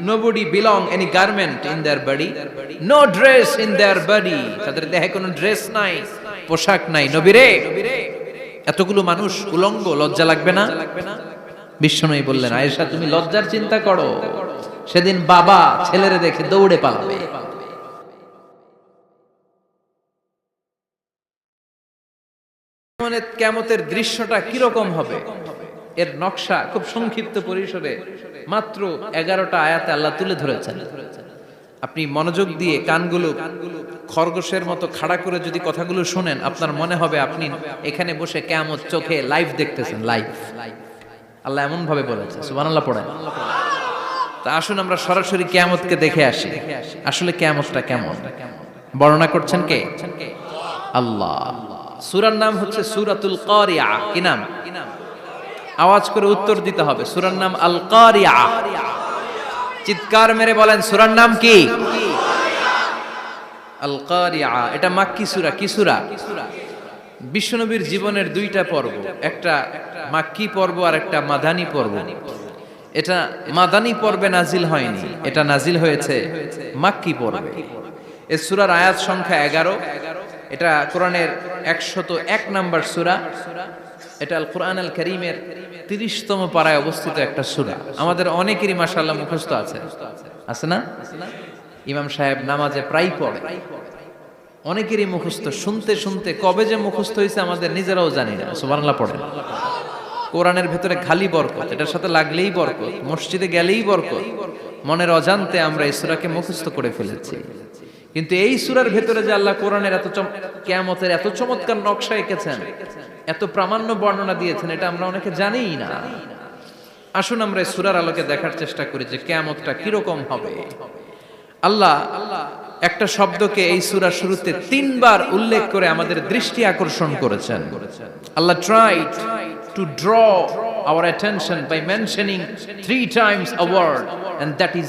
nobody belong any garment in their body, no dress in their body. তাদের দেহে কোনো dress নাই, পোশাক নাই, নবীরে। এতগুলো মানুষ উলঙ্গ, লজ্জা লাগবে না? বিষ্ণুই বললেন, আয়েশা, তুমি লজ্জার চিন্তা করো। সেদিন বাবা ছেলেরে দেখে দৌড়ে পালাবে। মানে কেমতের দৃশ্যটা কীরকম হবে? এর নকশা খুব সংক্ষিপ্ত পরিসরে মাত্র এগারোটা আয়াতে আল্লাহ তুলে ধরেছেন। আপনি মনোযোগ দিয়ে কানগুলো খরগোশের মতো খাড়া করে যদি কথাগুলো শোনেন, আপনার মনে হবে আপনি এখানে বসে কেমন চোখে লাইভ দেখতেছেন লাইভ আল্লাহ এমন ভাবে বলেছে সুবান আল্লাহ পড়েন। তা আসুন আমরা সরাসরি কেয়ামতকে দেখে আসি। আসলে কেয়ামতটা কেমন? বর্ণনা করছেন কে? আল্লাহ। সুরার নাম হচ্ছে সুরাতুল কারিয়া। কি নাম? আওয়াজ করে উত্তর দিতে হবে। সুরার নাম আল কারিয়া চিৎকার মেরে বলেন, সুরার নাম কি? আল কারিয়া এটা মাক্কি সুরা। কি সুরা? জীবনের দুইটা পর্ব। একটা মাক্কি পর্ব আর একটা মাদানী পর্ব। এটা মাদানী পর্বে নাজিল হয়নি। এটা নাজিল হয়েছে মাক্কি পর্বে। এ সুরার আয়াত সংখ্যা এগারো। এটা কোরআনের একশত এক নাম্বার সুরা। এটা আল কোরআন আল করিমের তিরিশতম পাড়ায় অবস্থিত একটা সুরা। আমাদের অনেকেরই মাসাল্লাহ মুখস্থ আছে। আছে না? ইমাম সাহেব নামাজে প্রায় পড়ে। অনেকেরই মুখস্থ। শুনতে শুনতে কবে যে মুখস্থ হয়েছে আমাদের নিজেরাও জানি না। সুবহানাল্লাহ পড়ে কোরআনের ভেতরে খালি বরকত। এটার সাথে লাগলেই বরকত। মসজিদে গেলেই বরকত। মনের অজান্তে আমরা এই সূরাকে মুখস্থ করে ফেলেছি। কিন্তু এই সুরার ভেতরে যে আল্লাহ কোরআনের এত কিয়ামতের এত চমৎকার নকশা এঁকেছেন, এত প্রামাণ্য বর্ণনা দিয়েছেন, এটা আমরা অনেকে জানিই না। আসুন আমরা এই সূরার আলোকে দেখার চেষ্টা করি যে কিয়ামতটা কীরকম হবে। আল্লাহ একটা শব্দকে এই সুরার শুরুতে তিনবার উল্লেখ করে আমাদের দৃষ্টি আকর্ষণ করেছেন। আল্লাহ tried to draw our attention by mentioning three times a word, and that is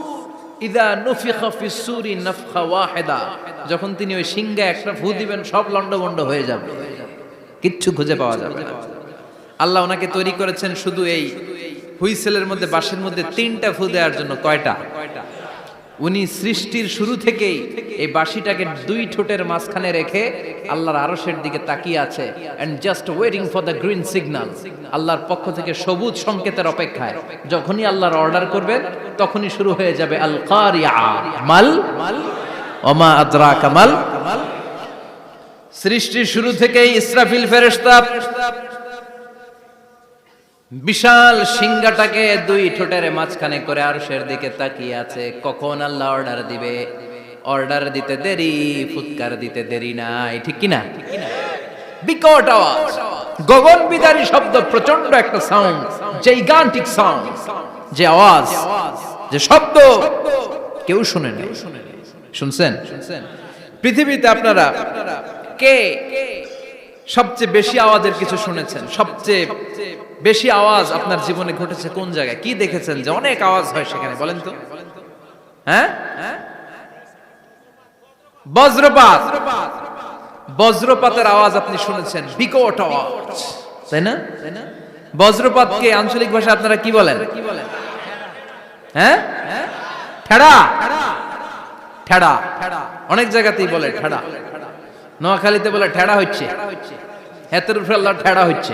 ইদা যখন তিনি ওই সিংহে একটা ফু দিবেন, সব লন্ডভন্ড হয়ে যাবে। কিচ্ছু খুঁজে পাওয়া যাবে আল্লাহ ওনাকে তৈরি করেছেন শুধু এই হুইসেলের মধ্যে, বাঁশের মধ্যে তিনটা ফু দেওয়ার জন্য কয়টা কয়টা? উনি সৃষ্টির শুরু থেকেই এই বাঁশিটাকে দুই ঠোঁটের মাঝখানে রেখে আল্লাহর আরশের দিকে তাকিয়ে আছে and just waiting for the green signal আল্লাহর পক্ষ থেকে সবুজ সংকেতের অপেক্ষায়। যখনই আল্লাহর অর্ডার করবেন তখনই শুরু হয়ে যাবে আল কারিয়া মাল, ওমা আদরা কামাল সৃষ্টির শুরু থেকেই ইসরাফিল ফেরেশতা বিশাল সিংহাটাকে দুই ঠোঁটের মাঝখানে করে আরশের দিকে তাকিয়ে আছে। কখন আল্লাহ অর্ডার দিবে? অর্ডার দিতে দেরি, ফুৎকার দিতে দেরি নাই, ঠিক কি না বিকট আওয়াজ। গগন বিদারী শব্দ প্রচণ্ড একটা সাউন্ড যে গান্টিক সাউন্ড যে আওয়াজ, যে শব্দ কেউ শুনে নাই। শুনছেন? পৃথিবীতে আপনারা কে সবচেয়ে বেশি আওয়াজের কিছু শুনেছেন? সবচেয়ে বেশি আওয়াজ আপনার জীবনে ঘটেছে কোন জায়গায়? কি দেখেছেন যে অনেক আওয়াজ হয় সেখানে, বলেন তো। হ্যাঁ? বজ্রপাত। বজ্রপাতের আওয়াজ আপনি শুনেছেন, বিকট আওয়াজ। তাই না? বজ্রপাতকে আঞ্চলিক ভাষা আপনারা কি বলেন? হ্যাঁ? ঠেড়া। ঠেড়া। অনেক জায়গাতেই বলে ঠেড়া। নোয়াখালীতে বলে ঠেড়া হচ্ছে। হেতের ঠেড়া হচ্ছে।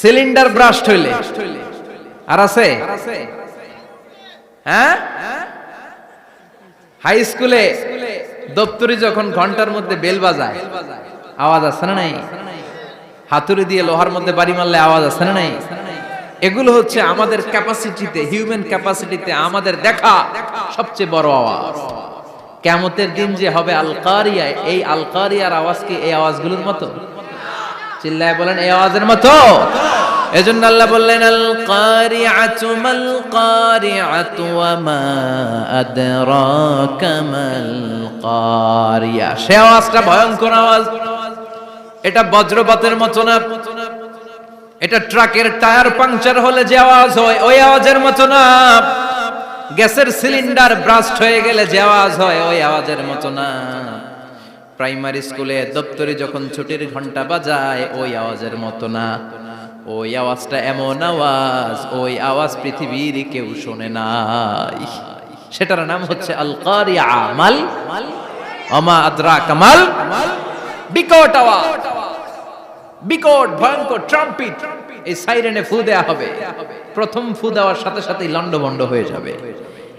সিলিন্ডার ব্রাস্ট হইলে। আর আছে? হ্যাঁ? হাই স্কুলে দপ্তরি যখন ঘণ্টার মধ্যে বেল বাজায়, আওয়াজ আছে না নাই? হাতুড়ি দিয়ে লোহার মধ্যে বাড়ি মারলে আওয়াজ আছে না নাই? এগুলো হচ্ছে আমাদের ক্যাপাসিটিতে হিউম্যান ক্যাপাসিটিতে আমাদের দেখা সবচেয়ে বড় আওয়াজ। কেমতের দিন যে হবে আলকারিয়া, এই আলকারিয়ার আওয়াজ কি এই আওয়াজগুলোর মতো? চিল্লায় বলেন এই আওয়াজের মতো। এজন্য আল্লাহ বললেন আল কারিআতু মাল কারিআতু ওয়া মা আদরাকা মাল কারিয়া সে আওয়াজটা ভয়ঙ্কর আওয়াজ। এটা বজ্রপাতের মতো না। এটা ট্রাকের টায়ার পাংচার হলে যে আওয়াজ হয়, ওই আওয়াজের মতো না। গ্যাসের সিলিন্ডার ব্রাস্ট হয়ে গেলে যে আওয়াজ হয়, ওই আওয়াজের মতো না। প্রাইমারি স্কুলে দপ্তরে যখন ছুটির ঘণ্টা বাজায়, ওই আওয়াজের মতো না। ওই আওয়াজটা এমন আওয়াজ, ওই আওয়াজ পৃথিবীর কেউ শোনে নাই। সেটার নাম হচ্ছে কামাল বিকট এই সাইরেনে ফু হবে। প্রথম ফু দেওয়ার সাথে সাথেই লন্ডভন্ড হয়ে যাবে।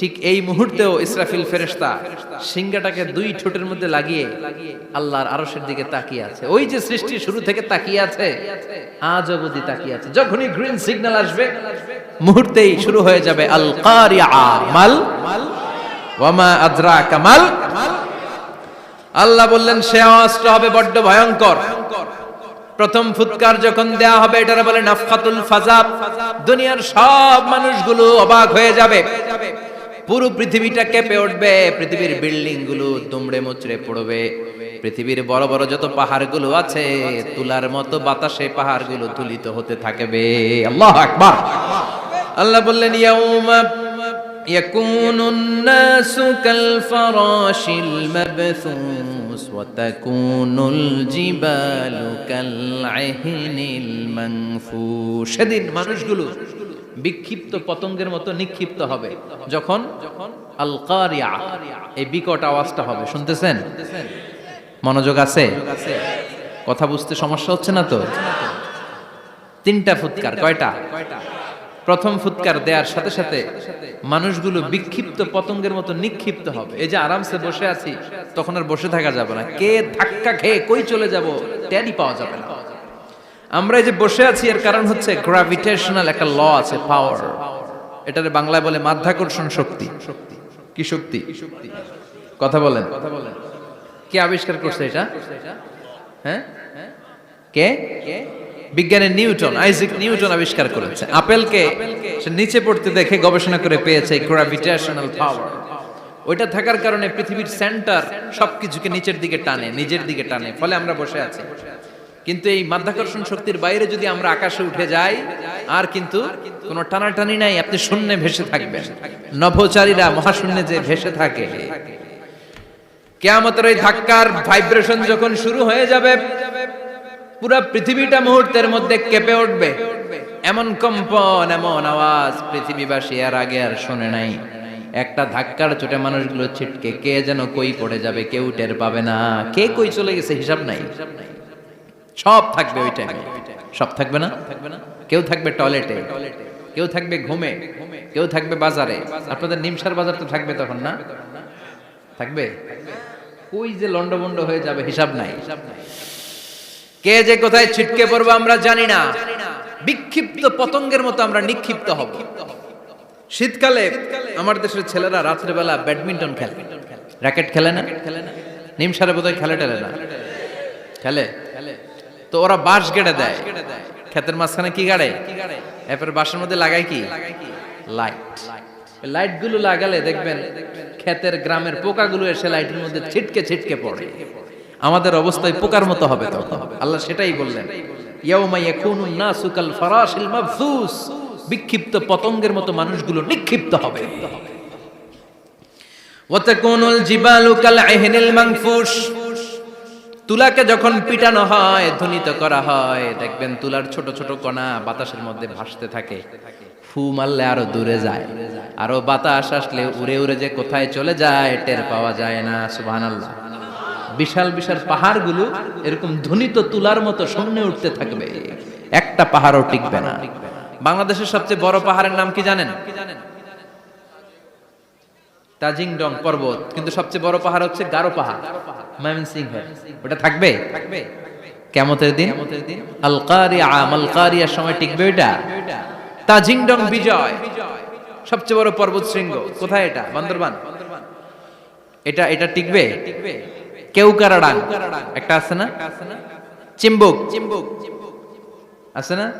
ঠিক এই মুহূর্তেও ইসরাফিল ফেরেশতা সিংহাটাকে দুই ঠোঁটের মধ্যে লাগিয়ে আল্লাহর আরশের দিকে তাকিয়ে আছে। ওই যে সৃষ্টি শুরু থেকে তাকিয়ে আছে, আজ অবধি তাকিয়ে আছে। যখনই গ্রিন সিগন্যাল আসবে, মুহূর্তেই শুরু হয়ে যাবে আল মাল। ওয়ামা আদ্রা কামাল আল্লাহ বললেন, সে আওয়াজটা হবে বড্ড ভয়ঙ্কর। প্রথম ফুৎকার যখন দেয়া হবে, এটার বলে নাফখাতুল ফাজাব। দুনিয়ার সব মানুষগুলো অবাক হয়ে যাবে। পুরো পৃথিবীটা কেঁপে উঠবে পৃথিবীর বিল্ডিং গুলো দুমড়ে মুচড়ে পড়বে পৃথিবীর বড় বড় যত পাহাড়গুলো আছে তুলার মতো বাতাসে পাহাড়গুলো তুলিত হতে থাকবে আল্লাহ আকবার আল্লাহ বললেন ইয়াউমা يكون الناس كالفراش المبثوث وتكون الجبال كالعهن المنفوش সেদিন মানুষগুলো বিক্ষিপ্ত পতঙ্গের মতো নিক্ষিপ্ত হবে। যখন কারিয়া এই বিকট আওয়াজটা হবে। শুনতেছেন? মনোযোগ আছে? কথা বুঝতে সমস্যা হচ্ছে না তো? তিনটা ফুৎকার, কয়টা? প্রথম ফুৎকার দেওয়ার সাথে সাথে মানুষগুলো বিক্ষিপ্ত পতঙ্গের মতো নিক্ষিপ্ত হবে। এই যে আরামসে বসে আছি, তখন আর বসে থাকা যাবে না। কে ধাক্কা খেয়ে কই চলে যাব? ট্যারি পাওয়া যাবে না। আমরা যে বসে আছি, এর কারণ হচ্ছে গ্রাভিটেশনাল একটা ল আছে পাওয়ার এটারে বাংলায় বলে মাধ্যাকর্ষণ শক্তি। কি শক্তি? কথা বলেন। কথা বলেন কে আবিষ্কার করছে এটা? হ্যাঁ? কে? বিজ্ঞানের নিউটন, আইজাক নিউটন আবিষ্কার করেছে। আপেলকে সে নিচে পড়তে দেখে গবেষণা করে পেয়েছে গ্র্যাভিটেশনাল পাওয়ার ওইটা থাকার কারণে পৃথিবীর সেন্টার সবকিছুকে নিচের দিকে টানে, নিজের দিকে টানে। ফলে আমরা বসে আছি। কিন্তু এই মাধ্যাকর্ষণ শক্তির বাইরে যদি আমরা আকাশে উঠে যাই, আর কিন্তু কোনো টানাটানি নাই, আপনি শূন্যে ভেসে থাকবেন। নভোচারীরা মহাশূন্যে যে ভেসে থাকে। কেয়ামতের ওই ধাক্কার ভাইব্রেশন যখন শুরু হয়ে যাবে, পুরো পৃথিবীটা মুহূর্তের মধ্যে কেঁপে উঠবে। এমন কম্পন, এমন আওয়াজ পৃথিবীবাসী আর আগে আর শোনে নাই। একটা ধাক্কার চোটে মানুষগুলো ছিটকে, কে যেন কই পড়ে যাবে, কেউ টের পাবে না। কে কই চলে গেছে, হিসাব নাই। সব থাকবে ওই টাইমে সব থাকবে না? কেউ থাকবে টয়লেটে কেউ থাকবে ঘুমে, কেউ থাকবে বাজারে। আপনাদের নিমসার বাজার তো থাকবে তখন না? থাকবে? কই যে লন্ডভন্ড হয়ে যাবে, হিসাব নাই। কে যে কোথায় ছিটকে পড়ব আমরা জানি না। বিক্ষিপ্ত পতঙ্গের মতো আমরা নিক্ষিপ্ত হব। শীতকালে আমার দেশের ছেলেরা রাত্রেবেলা ব্যাডমিন্টন খেলে। র্যাকেট খেলে না? নিমসারে বোধহয় খেলে টেলে না। খেলে? তো ওরা বাঁশ গেড়ে দেয়। ক্ষেতের মাঝখানে কি গাড়ে? এরপরে বাঁশের মধ্যে লাগায় কি? লাইট লাইটগুলো লাগালে দেখবেন ক্ষেতের গ্রামের পোকাগুলো এসে লাইটের মধ্যে ছিটকে ছিটকে পড়ে। আমাদের অবস্থায় পোকার মতো হবে তখন। আল্লাহ সেটাই বললেন। বিক্ষিপ্ত পতঙ্গের মতো মানুষগুলো নিক্ষিপ্ত হবে। জিবালু কাল আহনিল মানফুস তুলাকে যখন পিটানো হয়, ধ্বনিত করা হয়, দেখবেন তুলার ছোট ছোট কণা বাতাসের মধ্যে ভাসতে থাকে। ফু মারলে আরও দূরে যায়। আরও বাতাস আসলে উড়ে উড়ে যে কোথায় চলে যায়, টের পাওয়া যায় না, সুবহানাল্লাহ। বিশাল বিশাল পাহাড়গুলো এরকম ধ্বনিত তুলার মতো সামনে উঠতে থাকবে। একটা পাহাড়ও টিকবে না। বাংলাদেশের সবচেয়ে বড় পাহাড়ের নাম কি জানেন? তাজিংডং পর্বত। কিন্তু সবচেয়ে বড় পাহাড় হচ্ছে গারো পাহাড়। ময়মনসিংহ। ওটা থাকবে? কেমতের দিন? আল সময় টিকবে তাজিংডং বিজয়। সবচেয়ে বড় পর্বত শৃঙ্গ। কোথায় এটা? বান্দরবান। এটা এটা টিকবে? কেউ কারাডাং একটা আছে না? চিম্বুক। চিম্বুক। আছে না?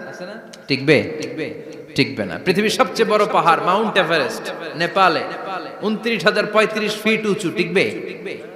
টিকবে? টিকবে। টিকবে না। পৃথিবীর সবচেয়ে বড় পাহাড় মাউন্ট এভারেস্ট নেপালে। উনত্রিশ হাজার পঁয়ত্রিশ ফিট উঁচু। টিকবে? টিকবে।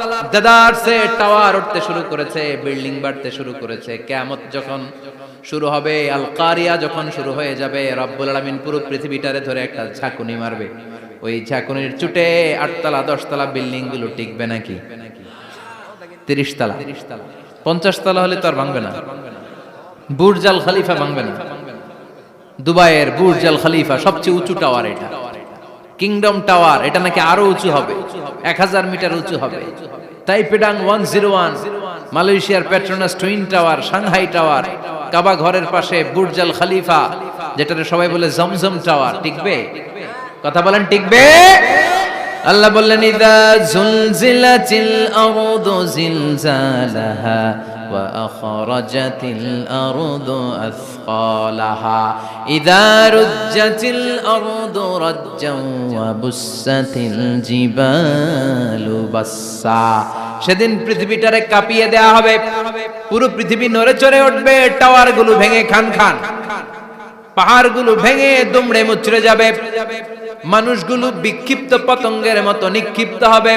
দেদারসে টাওয়ার উঠতে শুরু করেছে, বিল্ডিং বাড়তে শুরু করেছে। কেয়ামত যখন শুরু হবে আল কারিয়া যখন শুরু হয়ে যাবে, রব্বুল আলামিন পুরো পৃথিবীটারে ধরে একটা ঝাঁকুনি মারবে। ওই ঝাঁকুনির চুটে আটতলা, দশতলা বিল্ডিংগুলো টিকবে নাকি? তিরিশ তলা পঞ্চাশ তলা হলে তো আর ভাঙবে না। বুর্জ আল খালিফা ভাঙবে না। দুবাইয়ের বুর্জ আল খালিফা সবচেয়ে উঁচু টাওয়ার এটা। কিংডম টাওয়ার, এটা নাকি আরও উঁচু হবে? এক হাজার মিটার উঁচু হবে। তাইপেডাং ওয়ান জিরো ওয়ান, মালয়েশিয়ার Petronas twin tower, Shanghai tower, Kaaba ঘরের পাশে বুর্জাল খালিফা যেটাতে সবাই বলে জমজম টাওয়ার। টিকবে? কথা বলেন, টিকবে? আল্লাহ বললেন, ইদা জুলজিলাতিল আরদু জিলজালাহা وأخرجت الأرض أثقالها إذا رجت الأرض رجا وبست الجبال بسا সেদিন পৃথিবীটারে কাঁপিয়ে দেয়া হবে পুরো পৃথিবী নড়ে চড়ে উঠবে টাওয়ার গুলো ভেঙে খান খান পাহাড়গুলো ভেঙে দুমড়ে মুচড়ে যাবে। মানুষগুলো বিক্ষিপ্ত পতঙ্গের মতো নিক্ষিপ্ত হবে।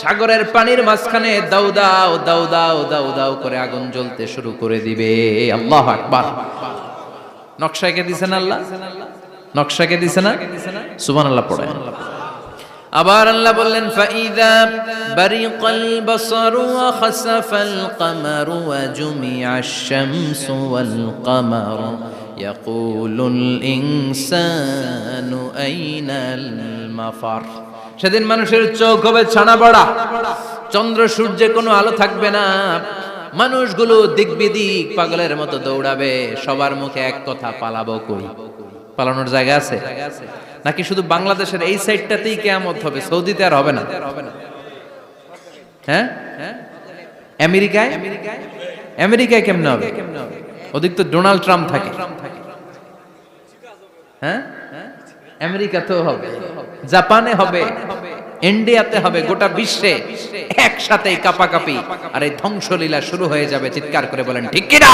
সাগরের পানির মাঝখানে দাউ দাও দাউ দাও দাউ দাউ করে আগুন জ্বলতে শুরু করে দিবে। আল্লাহ আকবার। নকশাকে দিছেন আল্লাহ? নকশাকে দিছে না? সুবহান আল্লাহ পড়ে। আবার আল্লাহ বললেন, ফাইদা বারিকাল বাসারু ওয়া খাসাফাল কামারু ওয়া জুমিআশ শামসু ওয়াল কামারু। ইয়াকুলুল ইনসানু আইনাল মাফার সেদিন মানুষের চোখ হবে ছানা বড়া চন্দ্র সূর্যে কোনো আলো থাকবে না। মানুষগুলো দিক বিদিক পাগলের মতো দৌড়াবে। সবার মুখে এক কথা, পালাবো কই? পালানোর জায়গা আছে? নাকি শুধু বাংলাদেশের এই সাইডটাতেই কেয়ামত হবে? সৌদিতে আর হবে না? হ্যাঁ? আমেরিকায়? আমেরিকায় কেমনে হবে? ওদিক তো ডোনাল্ড ট্রাম্প থাকে। হ্যাঁ? আমেরিকাতেও হবে। জাপানে হবে। ইন্ডিয়াতে হবে। গোটা বিশ্বে একসাথে কাপাকাপি। আর এই ধ্বংসলীলা শুরু হয়ে যাবে। চিৎকার করে বলেন ঠিক কিনা?